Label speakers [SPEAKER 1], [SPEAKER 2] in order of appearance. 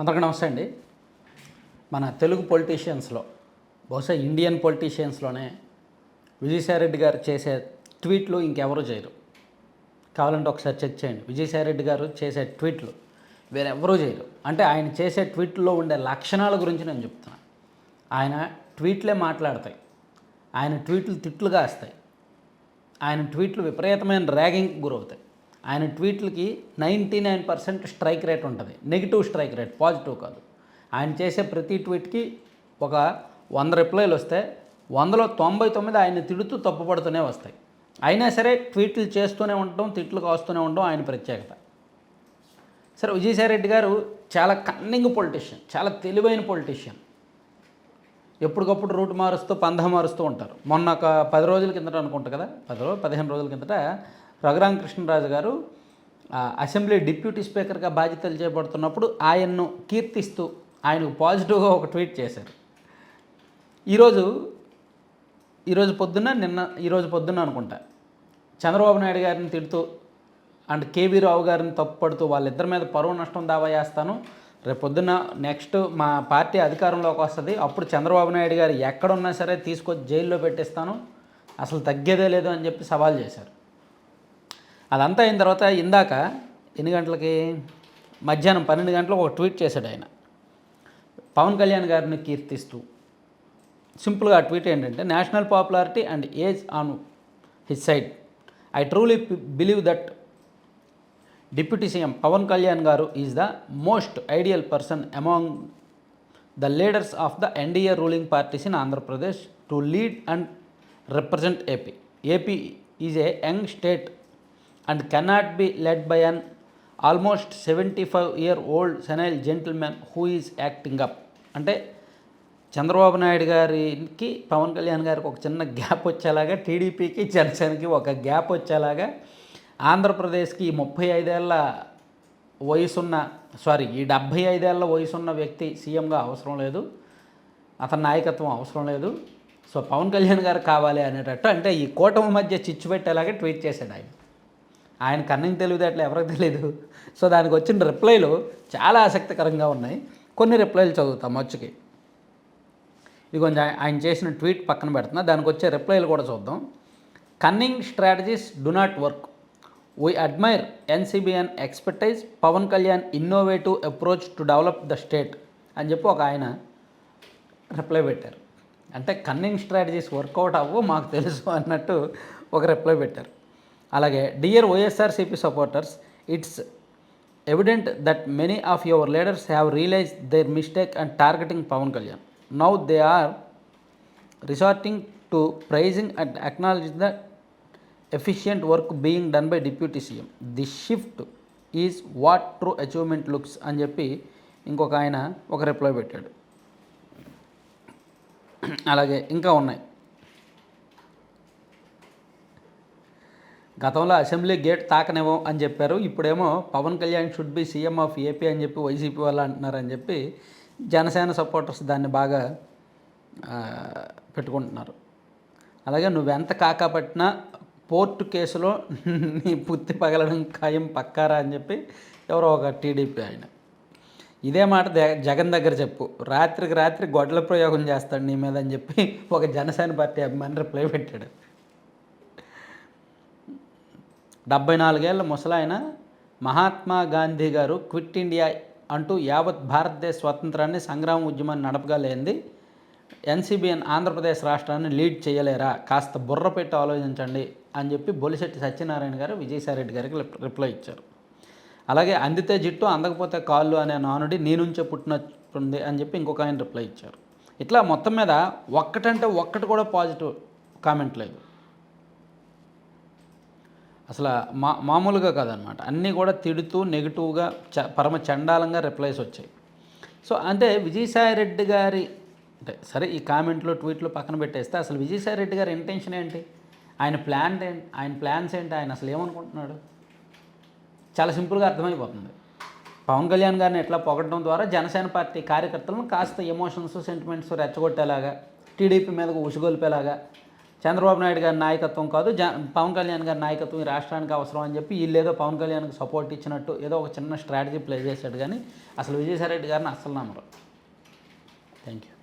[SPEAKER 1] అందరికీ నమస్తే అండి. మన తెలుగు పొలిటీషియన్స్లో బహుశా ఇండియన్ పొలిటీషియన్స్లోనే విజయసాయిరెడ్డి గారు చేసే ట్వీట్లు ఇంకెవరూ చేయరు. కావాలంటే ఒకసారి చెక్ చేయండి. విజయసాయిరెడ్డి గారు చేసే ట్వీట్లు వేరెవరూ చేయరు. అంటే ఆయన చేసే ట్వీట్లో ఉండే లక్షణాల గురించి నేను చెప్తున్నాను ఆయన ట్వీట్లే మాట్లాడతాయి. ఆయన ట్వీట్లు తిట్లు కాస్తాయి. ఆయన ట్వీట్లు విపరీతమైన ర్యాగింగ్కి గురవుతాయి. ఆయన ట్వీట్లకి ninety nine percent strike rate ఉంటుంది. నెగిటివ్ స్ట్రైక్ రేట్ పాజిటివ్ కాదు. ఆయన చేసే ప్రతి ట్వీట్కి ఒక వంద రిప్లైలు వస్తే వందలో తొంభై తొమ్మిది ఆయన తిడుతూ తప్పుపడుతూనే వస్తాయి. అయినా సరే ట్వీట్లు చేస్తూనే ఉండటం తిట్లు కాస్తూనే ఉండడం ఆయన ప్రత్యేకత. సరే విజయసాయిరెడ్డి గారు చాలా కన్నింగ్ పొలిటీషియన్ చాలా తెలివైన పొలిటీషియన్ ఎప్పటికప్పుడు రూట్ మారుస్తూ పంధ మారుస్తూ ఉంటారు. మొన్న ఒక పది రోజుల కిందట అనుకుంటా కదా? పది రోజులు పదిహేను రోజుల కిందట రఘురామకృష్ణరాజు గారు అసెంబ్లీ డిప్యూటీ స్పీకర్గా బాధ్యతలు చేపడుతున్నప్పుడు ఆయన్ను కీర్తిస్తూ ఆయనకు పాజిటివ్గా ఒక ట్వీట్ చేశారు. ఈరోజు ఈరోజు పొద్దున్న నిన్న ఈరోజు పొద్దున్న అనుకుంటా చంద్రబాబు నాయుడు గారిని తిడుతూ అండ్ కేవీ రావు గారిని తప్పుపడుతూ వాళ్ళిద్దరి మీద పరువు నష్టం దావా చేస్తాను. రేపు పొద్దున్న నెక్స్ట్ మా పార్టీ అధికారంలోకి వస్తుంది. అప్పుడు చంద్రబాబు నాయుడు గారు ఎక్కడున్నా సరే తీసుకొచ్చి జైల్లో పెట్టిస్తాను. అసలు తగ్గేదే లేదు అని చెప్పి సవాల్ చేశారు. అదంతా అయిన తర్వాత ఇందాక ఎన్ని గంటలకి? మధ్యాహ్నం పన్నెండు గంటలకు ఒక ట్వీట్ చేశాడు ఆయన. పవన్ కళ్యాణ్ గారిని కీర్తిస్తూ. సింపుల్గా ట్వీట్ ఏంటంటే national popularity and age on his side. I truly believe that deputy CM Pawan Kalyan garu is the most ideal person among the leaders of the NDA ruling parties in Andhra Pradesh to lead and represent AP. AP is a young state and cannot be led by an almost seventy five year old senile gentlemen who is acting up అంటే చంద్రబాబు నాయుడు గారికి పవన్ కళ్యాణ్ గారికి ఒక చిన్న gap వచ్చేలాగా టీడీపీకి జనసేనకి ఒక gap వచ్చేలాగా ఆంధ్రప్రదేశ్కి ముప్పై ఐదేళ్ళ వయసున్న సారీ ఈ డెబ్భై ఐదేళ్ళ వయసున్న వ్యక్తి సీఎంగా అవసరం లేదు. అతని నాయకత్వం అవసరం లేదు. సో పవన్ కళ్యాణ్ గారు కావాలి అనేటట్టు అంటే ఈ కూటమి మధ్య చిచ్చు పెట్టేలాగా ట్వీట్ చేశాడు ఆయన. ఆయన కన్నింగ్ తెలివితేటలు ఎవరికి తెలియదు. సో దానికి వచ్చిన రిప్లైలు చాలా ఆసక్తికరంగా ఉన్నాయి. కొన్ని రిప్లైలు చదువుతాం వచ్చుకి ఇది కొంచెం ఆయన చేసిన ట్వీట్ పక్కన పెడుతున్నా. దానికి వచ్చే రిప్లైలు కూడా చూద్దాం. Cunning strategies do not work we admire NCBN expertise Pawan Kalyan innovative approach to develop the state అని చెప్పి ఒక ఆయన రిప్లై పెట్టారు. అంటే కన్నింగ్ స్ట్రాటజీస్ వర్కౌట్ అవ్వు మాకు తెలుసు అన్నట్టు ఒక రిప్లై పెట్టారు. అలాగే dear YSRCP supporters it's evident that many of your leaders have realize their mistake and targeting Pawan Kalyan now they are resorting to praising and acknowledge the efficient work being done by deputy CM the shift is what true achievement looks అని చెప్పి ఇంకొక ఆయన ఒక reply పెట్టాడు. అలాగే ఇంకా ఉన్నాయి. గతంలో అసెంబ్లీ గేట్ తాకనివ్వం అని చెప్పారు. ఇప్పుడేమో Pawan Kalyan should be CM of AP అని చెప్పి వైసీపీ వాళ్ళు అంటున్నారని చెప్పి జనసేన సపోర్టర్స్ దాన్ని బాగా పెట్టుకుంటున్నారు. అలాగే నువ్వెంత కాకపట్టినా పోర్టు కేసులో నీ పుత్తి పగలడం ఖాయం పక్కారా అని చెప్పి ఎవరో ఒక టీడీపీ ఆయన. ఇదే మాట జగన్ దగ్గర చెప్పు. రాత్రికి రాత్రి గొడ్ల ప్రయోగం చేస్తాడు నీ మీద అని చెప్పి ఒక జనసేన పార్టీ అభిమాని రిప్లై పెట్టాడు. డెబ్బై నాలుగేళ్ళ ముసలాయన మహాత్మా గాంధీ గారు క్విట్ ఇండియా అంటూ యావత్ భారతదేశ స్వాతంత్రాన్ని సంగ్రామ ఉద్యమాన్ని నడపగలేంది ఎన్సీబీఎన్ ఆంధ్రప్రదేశ్ రాష్ట్రాన్ని లీడ్ చేయలేరా? కాస్త బుర్ర పెట్టి ఆలోచించండి అని చెప్పి బొలిశెట్టి సత్యనారాయణ గారు విజయసాయిరెడ్డి గారికి రిప్- రిప్లై ఇచ్చారు. అలాగే అందితే జిట్టు అందకపోతే కాళ్ళు అనే నానుడి నీ నుంచే పుట్టినట్టుంది అని చెప్పి ఇంకొక ఆయన రిప్లై ఇచ్చారు. ఇట్లా మొత్తం మీద ఒక్కటంటే ఒక్కటి కూడా పాజిటివ్ కామెంట్ లేదు. అసలు మా మామూలుగా కాదనమాట అన్నీ కూడా తిడుతూ నెగిటివ్గా చ పరమ చండాలంగా రిప్లైస్ వచ్చాయి. సో అంటే విజయసాయిరెడ్డి గారి అంటే సరే ఈ కామెంట్లు ట్వీట్లు పక్కన పెట్టేస్తే అసలు విజయసాయిరెడ్డి గారి ఇంటెన్షన్ ఏంటి? ఆయన ప్లాన్ ఏంటి ఆయన ప్లాన్స్ ఏంటి? ఆయన అసలు ఏమనుకుంటున్నాడు? చాలా సింపుల్గా అర్థమైపోతుంది. పవన్ కళ్యాణ్ గారిని ఎట్లా పొగడడం ద్వారా జనసేన పార్టీ కార్యకర్తలను కాస్త ఎమోషన్స్ సెంటిమెంట్స్ రెచ్చగొట్టేలాగా టీడీపీ మీదకు ఉసుగొల్పేలాగా చంద్రబాబు నాయుడు గారి నాయకత్వం కాదు జ పవన్ కళ్యాణ్ గారి నాయకత్వం ఈ రాష్ట్రానికి అవసరం అని చెప్పి వీళ్ళు ఏదో పవన్ కళ్యాణ్కి సపోర్ట్ ఇచ్చినట్టు ఏదో ఒక చిన్న స్ట్రాటజీ ప్లే చేశాడు కానీ అసలు విజయసాయి రెడ్డి గారిని అస్సలు నమ్మరు. Thank you